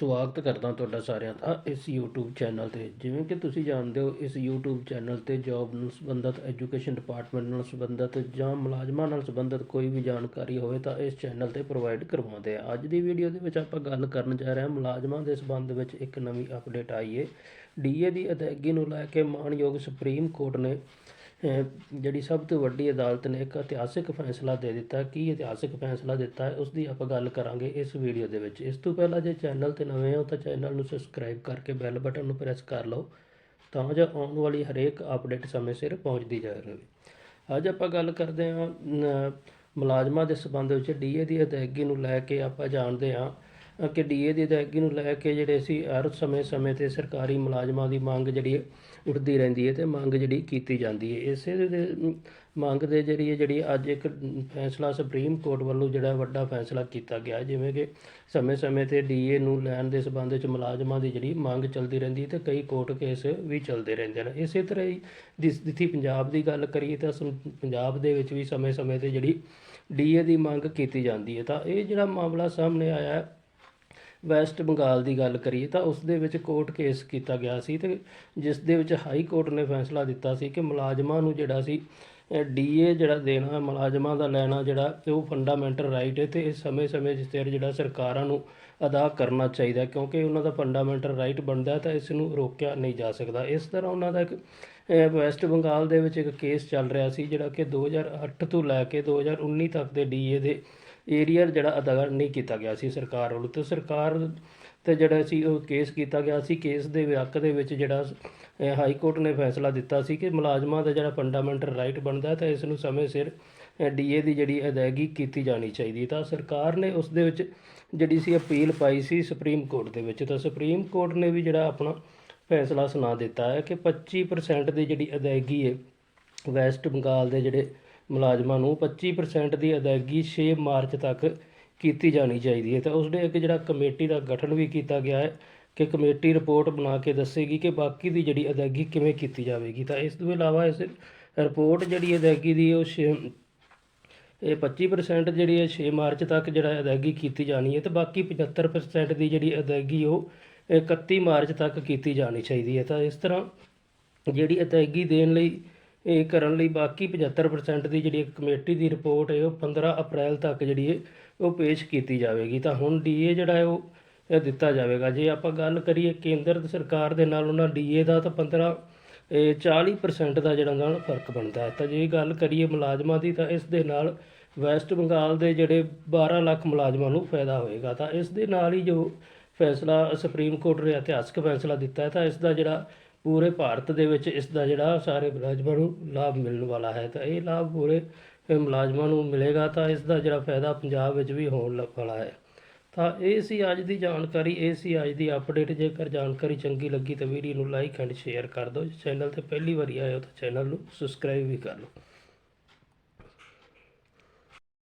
ਸਵਾਗਤ ਕਰਦਾ ਤੁਹਾਡਾ ਸਾਰਿਆਂ ਦਾ ਇਸ YouTube ਚੈਨਲ ਤੇ। ਜਿਵੇਂ ਕਿ ਤੁਸੀਂ ਜਾਣਦੇ ਹੋ, ਇਸ YouTube ਚੈਨਲ ਤੇ ਜੌਬ ਨਾਲ ਸੰਬੰਧਿਤ ਐਜੂਕੇਸ਼ਨ ਡਿਪਾਰਟਮੈਂਟ ਨਾਲ ਸੰਬੰਧਿਤ ਜਾਂ ਮੁਲਾਜ਼ਮਾਂ ਨਾਲ ਸੰਬੰਧਿਤ ਕੋਈ ਵੀ ਜਾਣਕਾਰੀ ਹੋਵੇ ਤਾਂ ਇਸ ਚੈਨਲ ਤੇ ਪ੍ਰੋਵਾਈਡ ਕਰਵਾਉਂਦੇ ਆ। ਅੱਜ ਦੀ ਵੀਡੀਓ ਦੇ ਵਿੱਚ ਆਪਾਂ ਗੱਲ ਕਰਨ ਜਾ ਰਹੇ ਹਾਂ। ਮੁਲਾਜ਼ਮਾਂ ਦੇ ਸੰਬੰਧ ਵਿੱਚ ਇੱਕ ਨਵੀਂ ਅਪਡੇਟ ਆਈ ਹੈ ਡੀਏ ਦੀ ਅਦਾਇਗੀ ਨੂੰ ਲੈ ਕੇ ਮਾਣਯੋਗ ਸੁਪਰੀਮ ਕੋਰਟ ਨੇ ਜਿਹੜੀ ਸਭ ਤੋਂ ਵੱਡੀ ਅਦਾਲਤ ਨੇ ਇੱਕ ਇਤਿਹਾਸਿਕ ਫੈਸਲਾ ਦੇ ਦਿੱਤਾ ਕੀ ਇਤਿਹਾਸਿਕ ਫੈਸਲਾ ਦਿੱਤਾ ਹੈ? ਉਸ ਦੀ ਆਪਾਂ ਗੱਲ ਕਰਾਂਗੇ ਇਸ ਵੀਡੀਓ ਦੇ ਵਿੱਚ। ਇਸ ਤੋਂ ਪਹਿਲਾਂ ਜੇ ਚੈਨਲ ਤੇ ਨਵੇਂ ਹੋ ਤਾਂ ਚੈਨਲ ਨੂੰ ਸਬਸਕ੍ਰਾਈਬ ਕਰਕੇ ਬੈਲ ਬਟਨ ਨੂੰ ਪ੍ਰੈਸ ਕਰ ਲਓ ਤਾਂ ਜੋ ਆਉਣ ਵਾਲੀ ਹਰੇਕ ਅਪਡੇਟ ਸਮੇਂ ਸਿਰ ਪਹੁੰਚਦੀ ਜਾ ਰਹੇ। ਅੱਜ ਆਪਾਂ ਗੱਲ ਕਰਦੇ ਹਾਂ ਮੁਲਾਜ਼ਮਾਂ ਦੇ ਸਬੰਧ ਵਿੱਚ ਡੀਏ ਦੀ ਅਦਾਇਗੀ ਨੂੰ ਲੈ ਕੇ ਆਪਾਂ ਜਾਣਦੇ ਹਾਂ ਕਿ ਡੀਏ ਦੀ ਅਦਾਇਗੀ ਨੂੰ ਲੈ ਕੇ ਜਿਹੜੇ ਸੀ ਹਰ ਸਮੇਂ ਸਮੇਂ ਤੇ ਸਰਕਾਰੀ ਮੁਲਾਜ਼ਮਾਂ ਦੀ ਮੰਗ ਜਿਹੜੀ ਉੱਠਦੀ ਰਹਿੰਦੀ ਹੈ ਤੇ ਮੰਗ ਜਿਹੜੀ ਕੀਤੀ ਜਾਂਦੀ ਹੈ। ਇਸੇ ਦੇ ਮੰਗ ਦੇ ਜਰੀਏ ਜਿਹੜੀ ਅੱਜ ਇੱਕ ਫੈਸਲਾ ਸੁਪਰੀਮ ਕੋਰਟ ਵੱਲੋਂ ਜਿਹੜਾ ਵੱਡਾ ਫੈਸਲਾ ਕੀਤਾ ਗਿਆ, ਜਿਵੇਂ ਕਿ ਸਮੇਂ ਸਮੇਂ ਤੇ ਡੀਏ ਨੂੰ ਲੈਣ ਦੇ ਸਬੰਧ ਵਿੱਚ ਮੁਲਾਜ਼ਮਾਂ ਦੀ ਜਿਹੜੀ ਮੰਗ ਚੱਲਦੀ ਰਹਿੰਦੀ ਹੈ ਤੇ ਕਈ ਕੋਰਟ ਕੇਸ ਵੀ ਚੱਲਦੇ ਰਹਿੰਦੇ ਨੇ। ਇਸੇ ਤਰ੍ਹਾਂ ਹੀ ਜਿਸ ਜਿੱਥੇ ਪੰਜਾਬ ਦੀ ਗੱਲ ਕਰੀਏ ਤਾਂ ਸਮ- ਪੰਜਾਬ ਦੇ ਵਿੱਚ ਵੀ ਸਮੇਂ ਸਮੇਂ ਤੇ ਜਿਹੜੀ ਡੀਏ ਦੀ ਮੰਗ ਕੀਤੀ ਜਾਂਦੀ ਹੈ ਤਾਂ ਇਹ ਜਿਹੜਾ ਮਾਮਲਾ ਸਾਹਮਣੇ ਆਇਆ ਹੈ ਵੈਸਟ ਬੰਗਾਲ ਦੀ ਗੱਲ ਕਰੀਏ ਤਾਂ ਉਸ ਦੇ ਵਿੱਚ ਕੋਰਟ ਕੇਸ ਕੀਤਾ ਗਿਆ ਸੀ ਤੇ ਜਿਸ ਦੇ ਵਿੱਚ ਹਾਈ ਕੋਰਟ ਨੇ ਫੈਸਲਾ ਦਿੱਤਾ ਸੀ ਕਿ ਮੁਲਾਜ਼ਮਾਂ ਨੂੰ ਜਿਹੜਾ ਸੀ ਡੀਏ ਜਿਹੜਾ ਦੇਣਾ ਮੁਲਾਜ਼ਮਾਂ ਦਾ ਲੈਣਾ ਜਿਹੜਾ ਤੇ ਉਹ ਫੰਡਾਮੈਂਟਲ ਰਾਈਟ ਹੈ ਤੇ ਇਹ ਸਮੇਂ-ਸਮੇਂ ਜਿਸ ਤੇ ਜਿਹੜਾ ਸਰਕਾਰਾਂ ਨੂੰ ਅਦਾ ਕਰਨਾ ਚਾਹੀਦਾ ਕਿਉਂਕਿ ਉਹਨਾਂ ਦਾ ਫੰਡਾਮੈਂਟਲ ਰਾਈਟ ਬਣਦਾ ਤਾਂ ਇਸ ਨੂੰ ਰੋਕਿਆ ਨਹੀਂ ਜਾ ਸਕਦਾ। ਇਸ ਤਰ੍ਹਾਂ ਉਹਨਾਂ ਦਾ ਇੱਕ ਵੈਸਟ ਬੰਗਾਲ ਦੇ ਵਿੱਚ ਇੱਕ ਕੇਸ ਚੱਲ ਰਿਹਾ ਸੀ ਜਿਹੜਾ ਕਿ 2008 ਤੋਂ ਲੈ ਕੇ 2019 ਤੱਕ ਦੇ ਡੀਏ ਦੇ ਏਰੀਅਰ ਜਿਹੜਾ ਅਦਾ ਨਹੀਂ ਕੀਤਾ ਗਿਆ ਸੀ ਸਰਕਾਰ ਵੱਲੋਂ ਤੇ ਸਰਕਾਰ ਤੇ ਜਿਹੜਾ ਸੀ ਉਹ ਕੇਸ ਕੀਤਾ ਗਿਆ ਸੀ, ਕੇਸ ਦੇ ਵਿਆਕ ਦੇ ਵਿੱਚ ਜਿਹੜਾ ਹਾਈ ਕੋਰਟ ਨੇ ਫੈਸਲਾ ਦਿੱਤਾ ਸੀ ਕਿ ਮੁਲਾਜ਼ਮਾਂ ਦਾ ਜਿਹੜਾ ਫੰਡਾਮੈਂਟਲ ਰਾਈਟ ਬਣਦਾ ਤਾਂ ਇਸ ਨੂੰ ਸਮੇਂ ਸਿਰ ਡੀਏ ਦੀ ਜਿਹੜੀ ਅਦਾਇਗੀ ਕੀਤੀ ਜਾਣੀ ਚਾਹੀਦੀ ਤਾਂ ਸਰਕਾਰ ਨੇ ਉਸ ਦੇ ਵਿੱਚ ਜਿਹੜੀ ਸੀ ਅਪੀਲ ਪਾਈ ਸੀ ਸੁਪਰੀਮ ਕੋਰਟ ਦੇ ਵਿੱਚ, ਤਾਂ ਸੁਪਰੀਮ ਕੋਰਟ ਨੇ ਵੀ ਜਿਹੜਾ ਆਪਣਾ ਫੈਸਲਾ ਸੁਣਾ ਦਿੱਤਾ ਹੈ ਕਿ 25% ਦੀ ਜਿਹੜੀ ਅਦਾਇਗੀ ਹੈ, ਵੈਸਟ ਬੰਗਾਲ ਦੇ ਜਿਹੜੇ ਮੁਲਾਜ਼ਮਾਂ ਨੂੰ 25% ਦੀ ਅਦਾਇਗੀ 6 ਮਾਰਚ ਤੱਕ ਕੀਤੀ ਜਾਣੀ ਚਾਹੀਦੀ ਹੈ। ਤਾਂ ਉਸ ਦੇ ਇੱਕ ਜਿਹੜਾ ਕਮੇਟੀ ਦਾ ਗਠਨ ਵੀ ਕੀਤਾ ਗਿਆ ਹੈ ਕਿ ਕਮੇਟੀ ਰਿਪੋਰਟ ਬਣਾ ਕੇ ਦੱਸੇਗੀ ਕਿ ਬਾਕੀ ਦੀ ਜਿਹੜੀ ਅਦਾਇਗੀ ਕਿਵੇਂ ਕੀਤੀ ਜਾਵੇਗੀ। ਤਾਂ ਇਸ ਤੋਂ ਇਲਾਵਾ ਇਸ ਰਿਪੋਰਟ ਜਿਹੜੀ ਅਦਾਇਗੀ ਦੀ ਉਹ ਛੇ- ਇਹ 25% ਜਿਹੜੀ ਹੈ 6 ਮਾਰਚ ਤੱਕ ਜਿਹੜਾ ਅਦਾਇਗੀ ਕੀਤੀ ਜਾਣੀ ਹੈ ਤੇ ਬਾਕੀ 75% ਦੀ ਜਿਹੜੀ ਅਦਾਇਗੀ ਉਹ 31 ਮਾਰਚ ਤੱਕ ਕੀਤੀ ਜਾਣੀ ਚਾਹੀਦੀ ਹੈ। ਤਾਂ ਇਸ ਤਰ੍ਹਾਂ ਜਿਹੜੀ ਅਦਾਇਗੀ ਦੇਣ ਲਈ ਇਹ ਕਰਨ ਲਈ ਬਾਕੀ 75% ਦੀ ਜਿਹੜੀ ਇੱਕ ਕਮੇਟੀ ਦੀ ਰਿਪੋਰਟ ਹੈ, ਉਹ 15 ਅਪ੍ਰੈਲ ਤੱਕ ਜਿਹੜੀ ਹੈ, ਉਹ ਪੇਸ਼ ਕੀਤੀ ਜਾਵੇਗੀ। ਤਾਂ ਹੁਣ ਡੀਏ ਜਿਹੜਾ ਹੈ, ਉਹ ਇਹ ਦਿੱਤਾ ਜਾਵੇਗਾ। ਜੇ ਆਪਾਂ ਗੱਲ ਕਰੀਏ ਕੇਂਦਰ ਸਰਕਾਰ ਦੇ ਨਾਲ ਉਹਨਾਂ ਡੀਏ ਦਾ, ਤਾਂ 15 ਇਹ 40% ਦਾ ਜਿਹੜਾ ਨਾਲ ਫ਼ਰਕ ਬਣਦਾ ਹੈ। ਤਾਂ ਜੇ ਗੱਲ ਕਰੀਏ ਮੁਲਾਜ਼ਮਾਂ ਦੀ, ਤਾਂ ਇਸ ਦੇ ਨਾਲ ਵੈਸਟ ਬੰਗਾਲ ਦੇ ਜਿਹੜੇ 12 ਲੱਖ ਮੁਲਾਜ਼ਮਾਂ ਨੂੰ ਫਾਇਦਾ ਹੋਏਗਾ। ਤਾਂ ਇਸ ਦੇ ਨਾਲ ਹੀ ਜੋ ਫੈਸਲਾ ਸੁਪਰੀਮ ਕੋਰਟ ਨੇ ਇਤਿਹਾਸਕ ਫੈਸਲਾ ਦਿੱਤਾ ਹੈ, ਤਾਂ ਇਸ ਦਾ ਜਿਹੜਾ ਪੂਰੇ ਭਾਰਤ ਦੇ ਵਿੱਚ ਇਸ ਦਾ ਜਿਹੜਾ ਸਾਰੇ ਮੁਲਾਜ਼ਮਾਂ ਨੂੰ ਲਾਭ ਮਿਲਣ ਵਾਲਾ ਹੈ, ਤਾਂ ਇਹ ਲਾਭ ਪੂਰੇ ਮੁਲਾਜ਼ਮਾਂ ਨੂੰ ਮਿਲੇਗਾ, ਤਾਂ ਇਸ ਦਾ ਜਿਹੜਾ ਫਾਇਦਾ ਪੰਜਾਬ ਵਿੱਚ ਵੀ ਹੋਣ ਲ- ਵਾਲਾ ਹੈ। ਤਾਂ ਇਹ ਸੀ ਅੱਜ ਦੀ ਜਾਣਕਾਰੀ, ਇਹ ਸੀ ਅੱਜ ਦੀ ਅਪਡੇਟ ਜੇਕਰ ਜਾਣਕਾਰੀ ਚੰਗੀ ਲੱਗੀ ਤਾਂ ਵੀਡੀਓ ਨੂੰ ਲਾਈਕ ਐਂਡ ਸ਼ੇਅਰ ਕਰ ਦਿਓ। ਜੇ ਚੈਨਲ ਤੇ ਪਹਿਲੀ ਵਾਰੀ ਆਏ ਹੋ ਤਾਂ ਚੈਨਲ ਨੂੰ ਸਬਸਕ੍ਰਾਈਬ ਵੀ ਕਰ ਲਓ।